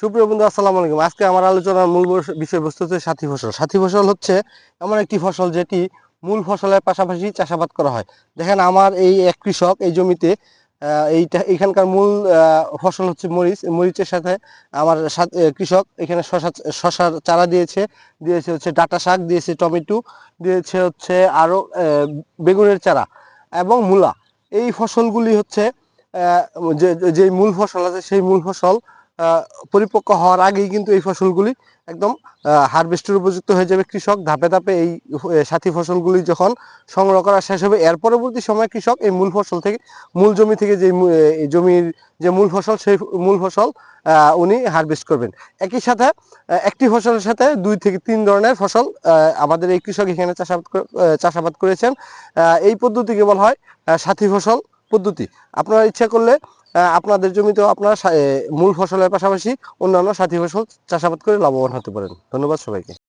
সুপ্রিয় বন্ধু, আসসালামু আলাইকুম। আজকে আমার আলোচনার মূল বিষয়বস্তু হচ্ছে সাথী ফসল। সাথী ফসল হচ্ছে এমন একটি ফসল যেটি মূল ফসলের পাশাপাশি চাষাবাদ করা হয়। দেখেন, আমার এই এক কৃষক এই জমিতে এইটা এখানকার মূল ফসল হচ্ছে মরিচ। মরিচের সাথে আমার কৃষক এখানে শশা শশার চারা দিয়েছে। দিয়েছে হচ্ছে ডাটা শাক, দিয়েছে টমেটো, দিয়েছে হচ্ছে আরও বেগুনের চারা এবং মূলা। এই ফসলগুলি হচ্ছে যে যে মূল ফসল আছে সেই মূল ফসল পরিপক্ক হওয়ার আগেই কিন্তু এই ফসলগুলি একদম হারভেস্টের উপযুক্ত হয়ে যাবে কৃষক। ধাপে ধাপে এই সাথী ফসলগুলি যখন সংগ্রহ করা শেষ হবে, এর পরবর্তী সময় কৃষক এই মূল ফসল থেকে, মূল জমি থেকে যে জমির যে মূল ফসল, সেই মূল ফসল উনি হারভেস্ট করবেন। একই সাথে একটি ফসলের সাথে দুই থেকে তিন ধরনের ফসল আমাদের এই কৃষক এখানে চাষাবাদ চাষাবাদ করেছেন। এই পদ্ধতিকে বলা হয় সাথী ফসল পদ্ধতি। আপনারা ইচ্ছা করলে আপনাদের জমিতেও আপনারা মূল ফসলের পাশাপাশি অন্যান্য সাথী ফসল চাষাবাদ করে লাভবান হতে পারেন। ধন্যবাদ সবাইকে।